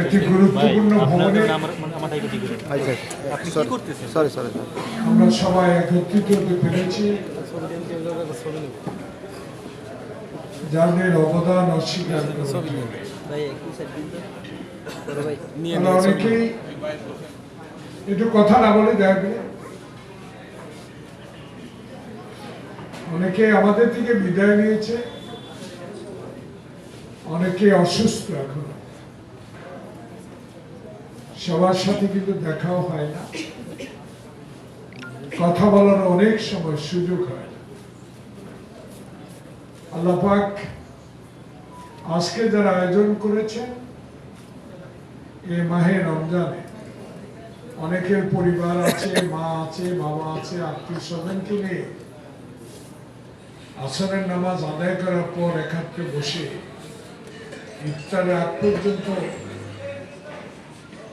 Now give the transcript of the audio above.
একটি গুরুত্বপূর্ণ ভবনে আচ্ছা সরি সরি আমরা সবাই একত্রিত হতে পেরেছি। যাদের অবদান অস্বীকার অনেকেই একটু কথা না বলে দেখবে অনেকে আমাদের থেকে বিদায় নিয়েছে। অনেকে অসুস্থ এখন। সবার সাথে কিন্তু দেখাও হয় না। কথা বলার অনেক সময় সুযোগ হয় আল্লাহ আজকে যারা আয়োজন করেছেন, এ মাহে রমজানে অনেকের পরিবার আছে, মা আছে, বাবা আছে, আত্মীয় স্বজনকে নিয়ে আসরের নামাজ আদায় করার পর একাত্রে বসে ইফতারের আগ পর্যন্ত